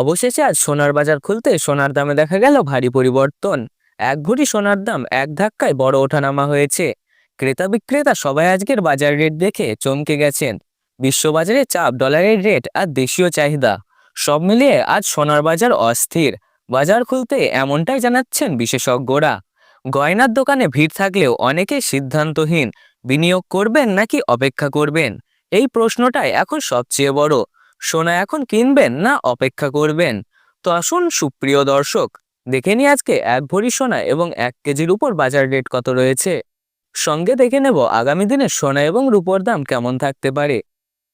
অবশেষে আজ সোনার বাজার খুলতে সোনার দামে দেখা গেল ভারী পরিবর্তন। এক ভরি সোনার দাম এক ধাক্কায় বড় ওঠানামা হয়েছে। ক্রেতা বিক্রেতা সবাই আজকের বাজার রেট দেখে চমকে গেছেন। বিশ্ববাজারে চাপ ডলারের রেট আর দেশীয় চাহিদা, সব মিলিয়ে আজ সোনার বাজার অস্থির। বাজার খুলতে এমনটাই জানাচ্ছেন বিশেষজ্ঞরা। গয়নার দোকানে ভিড় থাকলেও অনেকে সিদ্ধান্তহীন। বিনিয়োগ করবেন নাকি অপেক্ষা করবেন? এই প্রশ্নটাই এখন সবচেয়ে বড়। সোনা এখন কিনবেন না অপেক্ষা করবেন? তো আসুন, সুপ্রিয় দর্শক, দেখে নি আজকে এক ভরি সোনা এবং এক কেজির উপর বাজার রেট কত রয়েছে। সঙ্গে দেখে নেব আগামী দিনে সোনা এবং রূপোর দাম কেমন থাকতে পারে।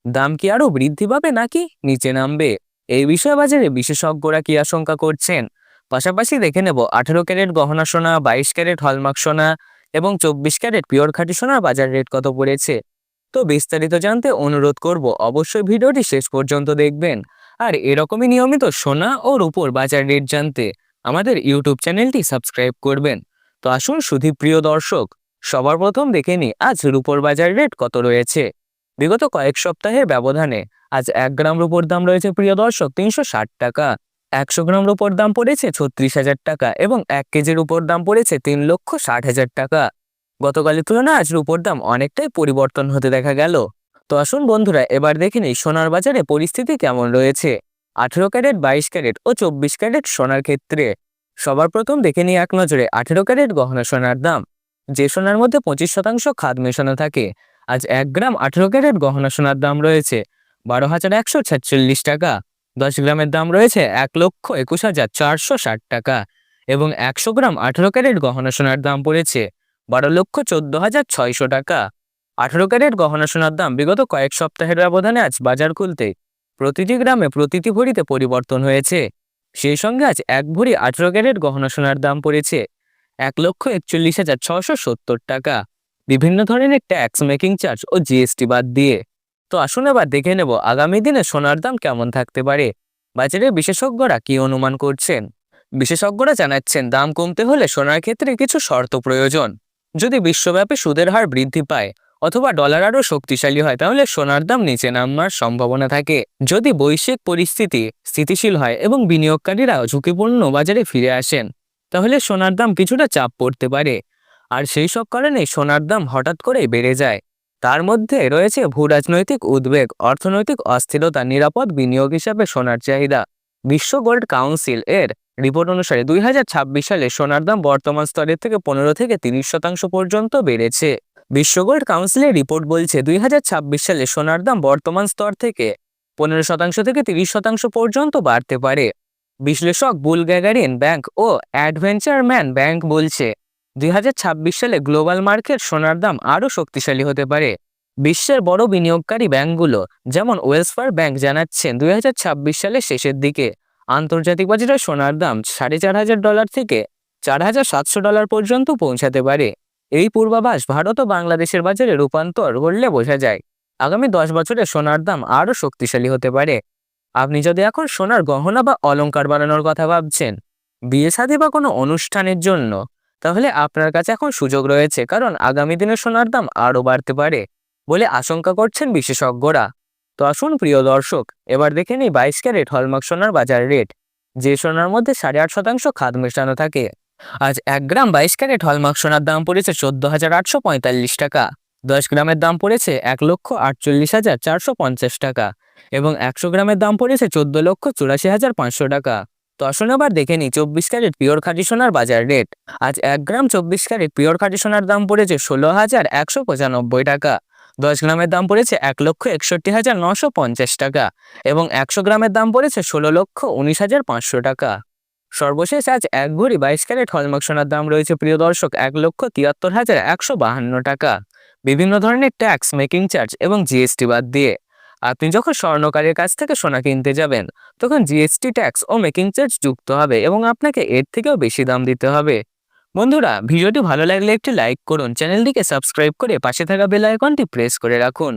দাম কি আরও বৃদ্ধি পাবে নাকি নিচে নামবে? এই বিষয়ে বাজারে বিশেষজ্ঞরা কি আশঙ্কা করছেন? পাশাপাশি দেখে নেব আঠেরো ক্যারেট গহনা সোনা, বাইশ ক্যারেট হলমার্ক সোনা এবং চব্বিশ ক্যারেট পিওর খাঁটি সোনার বাজার রেট কত পড়েছে? তো বিস্তারিত জানতে অনুরোধ করব অবশ্যই ভিডিওটি শেষ পর্যন্ত দেখবেন। আর এরকমই নিয়মিত সোনা ও রূপোর বাজার রেট জানতে আমাদের ইউটিউব চ্যানেলটি সাবস্ক্রাইব করবেন। তো আসুন সুধী প্রিয় দর্শক, সবার প্রথম দেখে নিই আজ রূপোর বাজার রেট কত রয়েছে। বিগত কয়েক সপ্তাহের ব্যবধানে আজ এক গ্রাম রূপোর দাম রয়েছে প্রিয় দর্শক তিনশো ষাট টাকা, একশো গ্রাম রূপোর দাম পড়েছে ছত্রিশ হাজার টাকা এবং এক কেজির উপর দাম পড়েছে তিন লক্ষ ষাট হাজার টাকা। গতকালের তুলনায় আজ রূপোর দাম অনেকটাই পরিবর্তন হতে দেখা গেল। তো আসুন বন্ধুরা, এবার দেখে নিই সোনার বাজারে পরিস্থিতি কেমন রয়েছে। আঠেরো ক্যারেট, বাইশ ক্যারেট ও চব্বিশ ক্যারেট সোনার ক্ষেত্রে। সবার প্রথম দেখে নিই এক নজরে, আঠেরো ক্যারেট গহনা সোনার দাম। যে সোনার মধ্যে পঁচিশ শতাংশ খাদ মেশানো থাকে, আজ এক গ্রাম আঠেরো ক্যারেট গহনা সোনার দাম রয়েছে বারো হাজার একশো ছেচল্লিশ টাকা। দশ গ্রামের দাম রয়েছে এক লক্ষ একুশ হাজার চারশো ষাট টাকা এবং একশো গ্রাম আঠেরো ক্যারেট গহনা সোনার দাম পড়েছে বারো লক্ষ চোদ্দ হাজার ছয়শো টাকা। আঠেরো ক্যারেট গহনা সোনার দাম বিগত কয়েক সপ্তাহের ব্যবধানে আজ বাজার খুলতে প্রতিটি গ্রামে প্রতিটি ভরিতে পরিবর্তন হয়েছে। সেই সঙ্গে আজ এক ভরি আঠেরো ক্যারেট গহনা সোনার দাম পড়েছে এক লক্ষ একচল্লিশ হাজার ছশো সত্তর টাকা। বিভিন্ন ধরনের ট্যাক্স, মেকিং চার্জ ও জিএসটি বাদ দিয়ে। তো আসুন এবার দেখে নেব আগামী দিনে সোনার দাম কেমন থাকতে পারে। বাজারে বিশেষজ্ঞরা কি অনুমান করছেন? বিশেষজ্ঞরা জানাচ্ছেন, দাম কমতে হলে সোনার ক্ষেত্রে কিছু শর্ত প্রয়োজন। যদি বিশ্বব্যাপী সুদের হার বৃদ্ধি পায় অথবা ডলার আরও শক্তিশালী হয়, তাহলে সোনার দাম নিচে নামার সম্ভাবনা থাকে। যদি বৈশ্বিক পরিস্থিতি স্থিতিশীল হয় এবং বিনিয়োগকারীরা ঝুঁকিপূর্ণ বাজারে ফিরে আসেন, তাহলে সোনার দাম কিছুটা চাপ পড়তে পারে। আর সেই সব কারণে সোনার দাম হঠাৎ করেই বেড়ে যায়। তার মধ্যে রয়েছে ভূরাজনৈতিক উদ্বেগ, অর্থনৈতিক অস্থিরতা, নিরাপদ বিনিয়োগ হিসাবে সোনার চাহিদা। বিশ্ব গোল্ড কাউন্সিল এর রিপোর্ট অনুসারে দুই হাজার ছাব্বিশ সালে সোনার দাম বর্তমান স্তরের থেকে পনেরো থেকে তিরিশ শতাংশ পর্যন্ত বেড়েছে। বিশ্ব গোল্ড কাউন্সিলের রিপোর্ট বলছে দুই হাজার ছাব্বিশ সালে সোনার দাম বর্তমান স্তর থেকে পনেরো শতাংশ থেকে তিরিশ শতাংশ পর্যন্ত বাড়তে পারে। বিশ্লেষক বুল গ্যাগারিন ব্যাংক ও অ্যাডভেঞ্চার ম্যান ব্যাংক বলছে, দুই হাজার ছাব্বিশ সালে গ্লোবাল মার্কেট সোনার দাম আরও শক্তিশালী হতে পারে। বিশ্বের বড় বিনিয়োগকারী ব্যাংকগুলো, যেমন ওয়েলসফার ব্যাংক, জানাচ্ছেন দুই সালের শেষের দিকে। আন্তর্জাতিক বাজারে সোনার দাম সাড়ে চার হাজার ডলার থেকে চার হাজার সাতশো ডলার পর্যন্ত পৌঁছাতে পারে। এই পূর্বাভাস ভারত ও বাংলাদেশের বাজারে রূপান্তর করলে বোঝা যায়, আগামী দশ বছরে সোনার দাম আরও শক্তিশালী হতে পারে। আপনি যদি এখন সোনার গহনা বা অলংকার বানানোর কথা ভাবছেন, বিয়ে শাদী বা কোনো অনুষ্ঠানের জন্য, তাহলে আপনার কাছে এখন সুযোগ রয়েছে, কারণ আগামী দিনে সোনার দাম আরও বাড়তে পারে বলে আশঙ্কা করছেন বিশেষজ্ঞরা। তো আসুন, প্রিয় দর্শক, এবার দেখে নিই বাইশ ক্যারেট হলমার্ক সোনার বাজার রেট। যে সোনার মধ্যে সাড়ে আট শতাংশ খাদ মেশানো থাকে। আজ এক গ্রাম বাইশ ক্যারেট হলমার্ক সোনার দাম পড়েছে চোদ্দ হাজার আটশো পঁয়তাল্লিশ টাকা। দশ গ্রামের দাম পড়েছে এক লক্ষ আটচল্লিশ হাজার চারশো পঞ্চাশ টাকা এবং একশো গ্রামের দাম পড়েছে চোদ্দ লক্ষ চুরাশি হাজার পাঁচশো টাকা। তো আসুন আবার দেখে নিই চব্বিশ ক্যারেট পিওর খাঁটি সোনার বাজার রেট। আজ এক গ্রাম চব্বিশ ক্যারেট পিওর খাঁটি সোনার দাম পড়েছে ষোলো হাজার একশো পঁচানব্বই টাকা। দশ গ্রামের দাম পড়েছে এক লক্ষ একষট্টি হাজার নশো পঞ্চাশ টাকা এবং একশো গ্রামের দাম পড়েছে ষোলো লক্ষ উনিশ হাজার পাঁচশো টাকা। সর্বশেষ আজ এক ভরি বাইশ ক্যারেট হলমার্ক সোনার দাম রয়েছে, প্রিয় দর্শক, এক লক্ষ তিয়াত্তর হাজার একশো বাহান্ন টাকা। বিভিন্ন ধরনের ট্যাক্স, মেকিং চার্জ এবং জিএসটি বাদ দিয়ে। আপনি যখন স্বর্ণকারের কাছ থেকে সোনা কিনতে যাবেন, তখন জিএসটি ট্যাক্স ও মেকিং চার্জ যুক্ত হবে এবং আপনাকে এর থেকেও বেশি দাম দিতে হবে। বন্ধুরা, ভিডিওটি ভালো লাগলে একটি লাইক করুন। চ্যানেলটিকে সাবস্ক্রাইব করে পাশে থাকা বেল আইকনটি প্রেস করে রাখুন।